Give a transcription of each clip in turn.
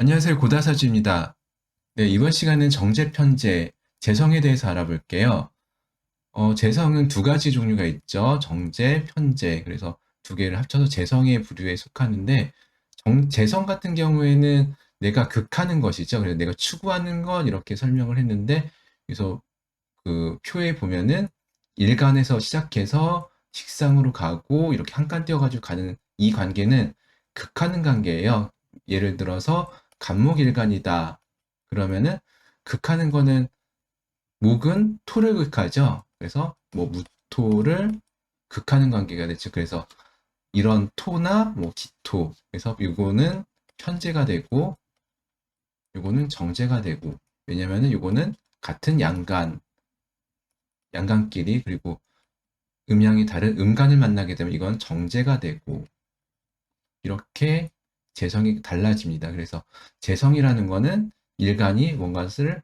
안녕하세요. 고다사주입니다. 네, 이번 시간은 정제, 편제, 재성에 대해서 알아볼게요. 어, 재성은 두 가지 종류가 있죠. 정제, 편제. 그래서 두 개를 합쳐서 재성의 부류에 속하는데, 정, 재성 같은 경우에는 내가 극하는 것이죠. 그래서 내가 추구하는 것 이렇게 설명을 했는데, 그래서 그 표에 보면은 일간에서 시작해서 식상으로 가고 이렇게 한 칸 띄어가지고 가는 이 관계는 극하는 관계예요. 예를 들어서 간목일간이다. 그러면은 극하는 거는 목은 토를 극하죠. 그래서 뭐 무토를 극하는 관계가 되죠. 그래서 이런 토나 뭐 기토. 그래서 이거는 편제가 되고 이거는 정제가 되고 왜냐면은 이거는 같은 양간 양간끼리 그리고 음양이 다른 음간을 만나게 되면 이건 정제가 되고 이렇게 재성이 달라집니다. 그래서 재성이라는 거는 일간이 뭔가를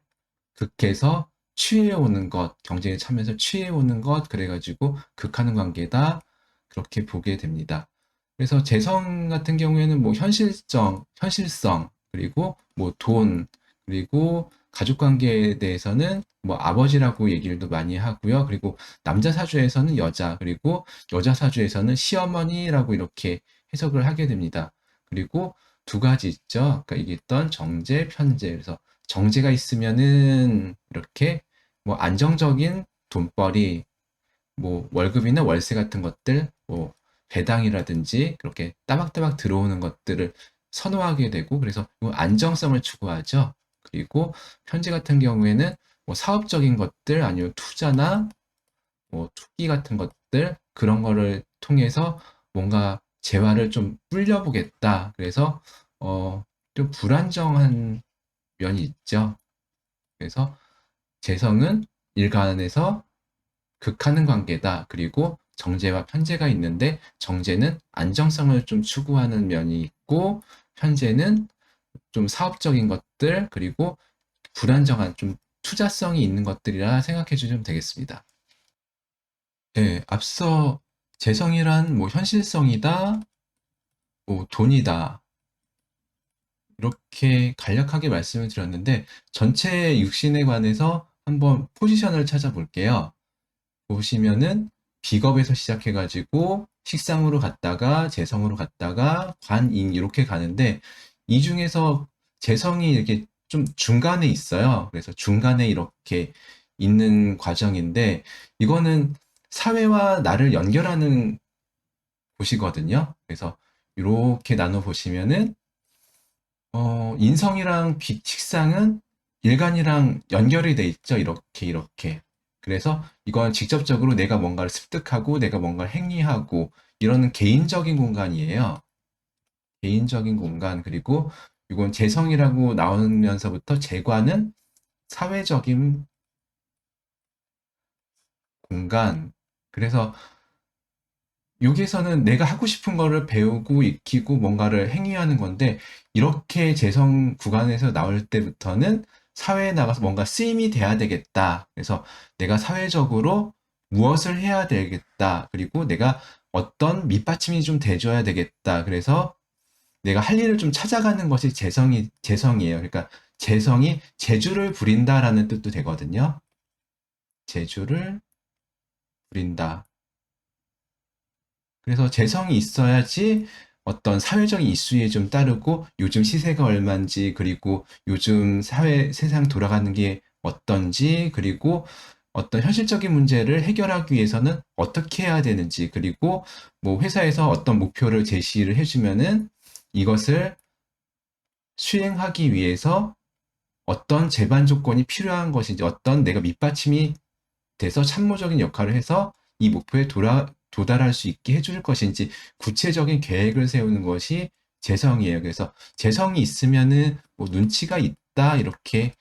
극해서 취해오는 것, 경쟁에 참여해서 취해오는 것, 그래가지고 극하는 관계다. 그렇게 보게 됩니다. 그래서 재성 같은 경우에는 뭐 현실성, 현실성, 그리고 뭐 돈, 그리고 가족 관계에 대해서는 뭐 아버지라고 얘기를 도 많이 하고요. 그리고 남자 사주에서는 여자, 그리고 여자 사주에서는 시어머니라고 이렇게 해석을 하게 됩니다. 그리고 두 가지 있죠. 아까 얘기했던 정제, 편제. 그래서 정제가 있으면은 이렇게 뭐 안정적인 돈벌이, 뭐 월급이나 월세 같은 것들, 뭐 배당이라든지 그렇게 따박따박 들어오는 것들을 선호하게 되고 그래서 안정성을 추구하죠. 그리고 편제 같은 경우에는 뭐 사업적인 것들 아니면 투자나 뭐 투기 같은 것들 그런 거를 통해서 뭔가 재화를 좀 불려보겠다. 그래서 어, 좀 불안정한 면이 있죠. 그래서 재성은 일간에서 극하는 관계다. 그리고 정제와 편제가 있는데 정제는 안정성을 좀 추구하는 면이 있고 편제는 좀 사업적인 것들 그리고 불안정한 좀 투자성이 있는 것들이라 생각해 주시면 되겠습니다. 네, 앞서 재성이란 뭐 현실성이다, 뭐 돈이다, 이렇게 간략하게 말씀을 드렸는데 전체 육신에 관해서 한번 포지션을 찾아볼게요. 보시면은 비겁에서 시작해가지고 식상으로 갔다가 재성으로 갔다가 관인 이렇게 가는데 이 중에서 재성이 이렇게 좀 중간에 있어요. 그래서 중간에 이렇게 있는 과정인데 이거는 사회와 나를 연결하는 곳이거든요. 그래서 이렇게 나눠 보시면은 어, 인성이랑 비, 식상은 일간이랑 연결이 돼 있죠. 이렇게 이렇게. 그래서 이건 직접적으로 내가 뭔가를 습득하고 내가 뭔가를 행위하고 이러는 개인적인 공간이에요. 개인적인 공간 그리고 이건 재성이라고 나오면서부터 재관은 사회적인 공간. 그래서 여기에서는 내가 하고 싶은 거를 배우고 익히고 뭔가를 행위하는 건데 이렇게 재성 구간에서 나올 때부터는 사회에 나가서 뭔가 쓰임이 돼야 되겠다. 그래서 내가 사회적으로 무엇을 해야 되겠다. 그리고 내가 어떤 밑받침이 좀 돼줘야 되겠다. 그래서 내가 할 일을 좀 찾아가는 것이 재성이, 재성이에요. 그러니까 재성이 재주를 부린다라는 뜻도 되거든요. 재주를 부린다. 그래서 재성이 있어야지 어떤 사회적인 이슈에 좀 따르고 요즘 시세가 얼마인지 그리고 요즘 사회 세상 돌아가는 게 어떤지 그리고 어떤 현실적인 문제를 해결하기 위해서는 어떻게 해야 되는지 그리고 뭐 회사에서 어떤 목표를 제시를 해주면은 이것을 수행하기 위해서 어떤 제반 조건이 필요한 것인지 어떤 내가 밑받침이 돼서 참모적인 역할을 해서 이 목표에 돌아, 도달할 수 있게 해줄 것인지 구체적인 계획을 세우는 것이 재성이에요. 그래서 재성이 있으면은 뭐 눈치가 있다 이렇게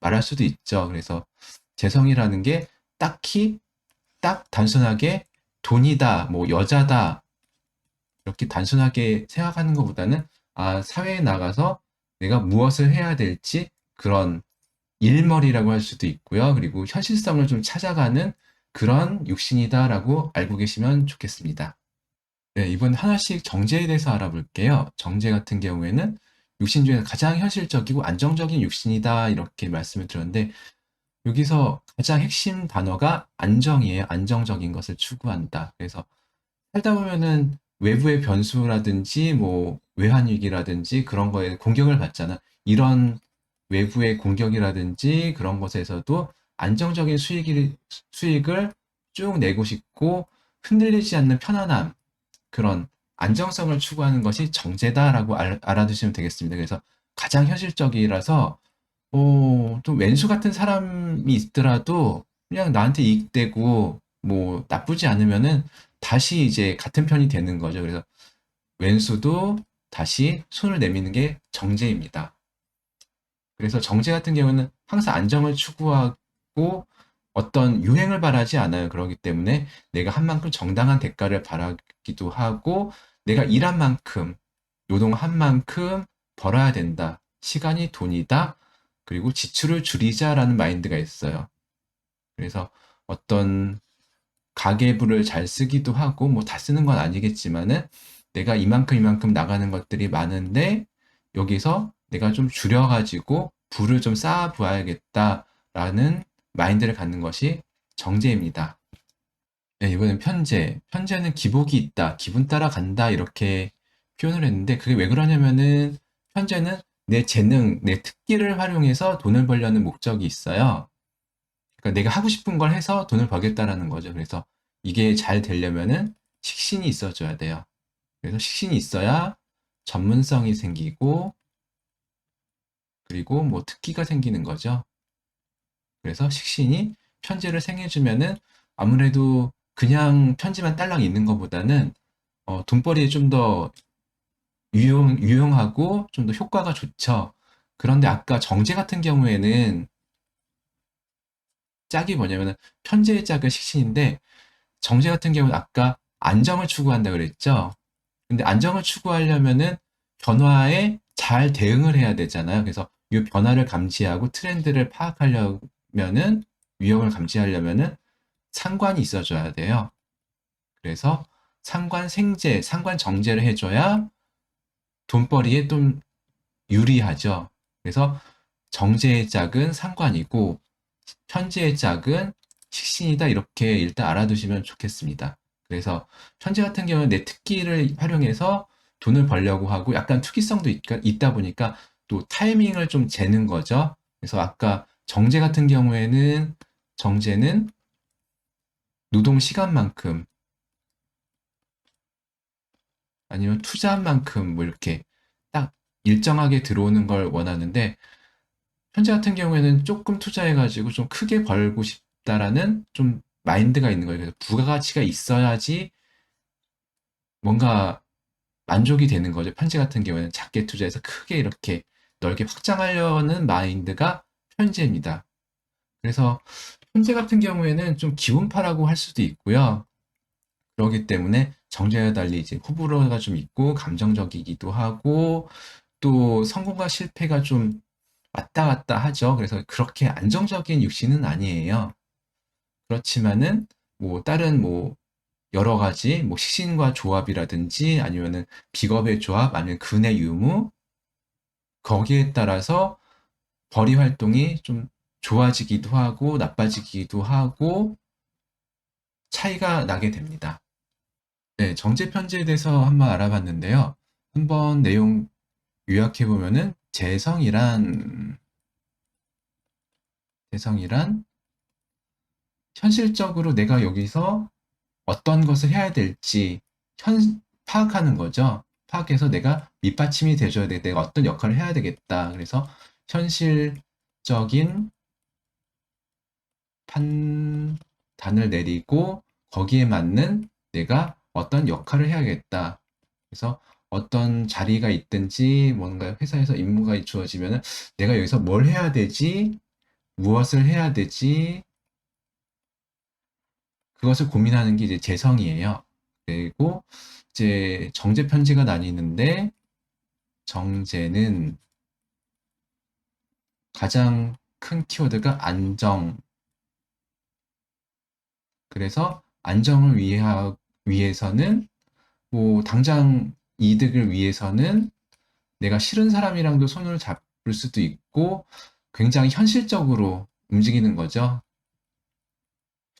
말할 수도 있죠. 그래서 재성이라는 게 딱히 딱 단순하게 돈이다, 뭐 여자다 이렇게 단순하게 생각하는 것보다는 아 사회에 나가서 내가 무엇을 해야 될지 그런 일머리라고 할 수도 있고요. 그리고 현실성을 좀 찾아가는 그런 육신이다라고 알고 계시면 좋겠습니다. 네, 이번 하나씩 정제에 대해서 알아볼게요. 정제 같은 경우에는 육신 중에서 가장 현실적이고 안정적인 육신이다 이렇게 말씀을 드렸는데 여기서 가장 핵심 단어가 안정이에요. 안정적인 것을 추구한다. 그래서 살다 보면은 외부의 변수라든지 뭐 외환 위기라든지 그런 거에 공격을 받잖아. 이런 외부의 공격이라든지 그런 것에서도 안정적인 수익을 수익을 쭉 내고 싶고 흔들리지 않는 편안함 그런 안정성을 추구하는 것이 정제다라고 알, 알아두시면 되겠습니다. 그래서 가장 현실적이라서 어, 좀 왼수 같은 사람이 있더라도 그냥 나한테 이익되고 뭐 나쁘지 않으면은 다시 이제 같은 편이 되는 거죠. 그래서 왼수도 다시 손을 내미는 게 정제입니다. 그래서 정제 같은 경우는 항상 안정을 추구하고 어떤 유행을 바라지 않아요. 그러기 때문에 내가 한 만큼 정당한 대가를 바라기도 하고 내가 일한 만큼 노동한 만큼 벌어야 된다. 시간이 돈이다. 그리고 지출을 줄이자라는 마인드가 있어요. 그래서 어떤 가계부를 잘 쓰기도 하고 뭐 다 쓰는 건 아니겠지만은 내가 이만큼 이만큼 나가는 것들이 많은데 여기서 내가 좀 줄여가지고 부를 좀 쌓아 부어야겠다라는 마인드를 갖는 것이 정제입니다. 네, 이번엔 편제. 편제는 기복이 있다, 기분 따라 간다 이렇게 표현을 했는데 그게 왜 그러냐면은 편제는 내 재능, 내 특기를 활용해서 돈을 벌려는 목적이 있어요. 그러니까 내가 하고 싶은 걸 해서 돈을 벌겠다라는 거죠. 그래서 이게 잘 되려면은 식신이 있어줘야 돼요. 그래서 식신이 있어야 전문성이 생기고 그리고 뭐 특기가 생기는 거죠. 그래서 식신이 편지를 생해주면은 아무래도 그냥 편지만 딸랑 있는 것보다는 어, 돈벌이에 좀 더 유용, 유용하고 좀 더 효과가 좋죠. 그런데 아까 정제 같은 경우에는 짝이 뭐냐면은 편제의 짝은 식신인데 정제 같은 경우는 아까 안정을 추구한다 그랬죠. 근데 안정을 추구하려면은 변화에 잘 대응을 해야 되잖아요. 그래서 이 변화를 감지하고 트렌드를 파악하려면은 위험을 감지하려면은 상관이 있어줘야 돼요. 그래서 상관 생제, 상관 정제를 해줘야 돈벌이에 좀 유리하죠. 그래서 정제의 짝은 상관이고 편제의 짝은 식신이다 이렇게 일단 알아두시면 좋겠습니다. 그래서 편제 같은 경우는 내 특기를 활용해서 돈을 벌려고 하고 약간 투기성도 있, 다 보니까 또 타이밍을 좀 재는 거죠. 그래서 아까 정제 같은 경우에는 정제는 노동 시간만큼 아니면 투자한 만큼 뭐 이렇게 딱 일정하게 들어오는 걸 원하는데 현재 같은 경우에는 조금 투자해가지고 좀 크게 벌고 싶다라는 좀 마인드가 있는 거예요. 그래서 부가가치가 있어야지 뭔가 만족이 되는 거죠. 편지 같은 경우에는 작게 투자해서 크게 이렇게 넓게 확장하려는 마인드가 편제입니다. 그래서 편제 같은 경우에는 좀 기운파라고 할 수도 있고요. 그렇기 때문에 정제와 달리 이제 호불호가 좀 있고 감정적이기도 하고 또 성공과 실패가 좀 왔다 갔다 하죠. 그래서 그렇게 안정적인 육신은 아니에요. 그렇지만은 뭐 다른 뭐 여러 가지 뭐 식신과 조합이라든지 아니면은 비겁의 조합 아니면 근의 유무 거기에 따라서 벌이 활동이 좀 좋아지기도 하고 나빠지기도 하고 차이가 나게 됩니다. 네, 정제 편제에 대해서 한번 알아봤는데요. 한번 내용 요약해 보면은 재성이란 재성이란 현실적으로 내가 여기서 어떤 것을 해야 될지 현, 파악하는 거죠. 파악해서 내가 밑받침이 돼줘야 돼. 내가 어떤 역할을 해야 되겠다. 그래서 현실적인 판단을 내리고 거기에 맞는 내가 어떤 역할을 해야겠다. 그래서 어떤 자리가 있든지 뭔가 회사에서 임무가 주어지면 내가 여기서 뭘 해야 되지? 무엇을 해야 되지? 그것을 고민하는 게 이제 재성이에요. 그리고 이제 정제 편지가 나뉘는데 정제는 가장 큰 키워드가 안정. 그래서 안정을 위해 위해서는 뭐 당장 이득을 위해서는 내가 싫은 사람이랑도 손을 잡을 수도 있고 굉장히 현실적으로 움직이는 거죠.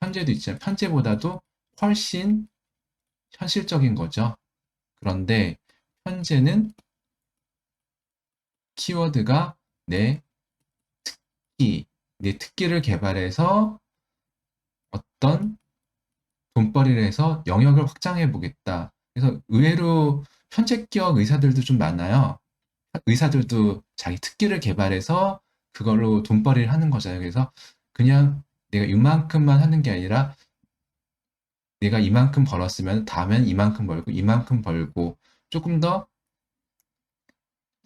편제도 있지만 편제보다도 훨씬 현실적인 거죠. 그런데 현재는 키워드가 내 특기, 내 특기를 개발해서 어떤 돈벌이를 해서 영역을 확장해 보겠다. 그래서 의외로 편제격 의사들도 좀 많아요. 의사들도 자기 특기를 개발해서 그걸로 돈벌이를 하는 거잖아요. 그래서 그냥 내가 이만큼만 하는 게 아니라 내가 이만큼 벌었으면 다음엔 이만큼 벌고 이만큼 벌고 조금 더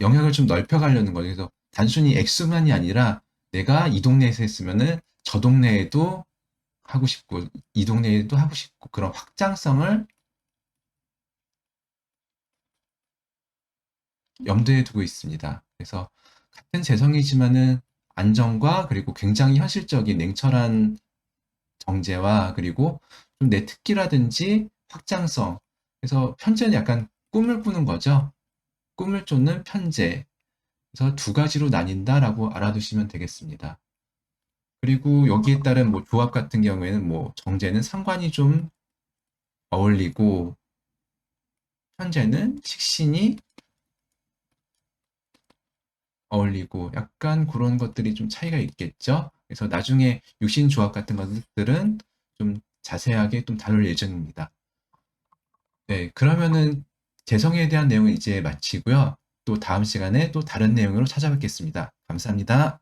영역을 좀 넓혀 가려는 거죠. 그래서 단순히 액수만이 아니라 내가 이 동네에서 했으면은 저 동네에도 하고 싶고 이 동네에도 하고 싶고 그런 확장성을 염두에 두고 있습니다. 그래서 같은 재성이지만은 안정과 그리고 굉장히 현실적인 냉철한 정제와 그리고 좀 내 특기라든지 확장성. 그래서 편제는 약간 꿈을 꾸는 거죠. 꿈을 쫓는 편제. 그래서 두 가지로 나뉜다라고 알아두시면 되겠습니다. 그리고 여기에 따른 뭐 조합 같은 경우에는 뭐 정제는 상관이 좀 어울리고 편제는 식신이 어울리고 약간 그런 것들이 좀 차이가 있겠죠. 그래서 나중에 육신 조합 같은 것들은 좀 자세하게 좀 다룰 예정입니다. 네, 그러면은 재성에 대한 내용은 이제 마치고요. 또 다음 시간에 또 다른 내용으로 찾아뵙겠습니다. 감사합니다.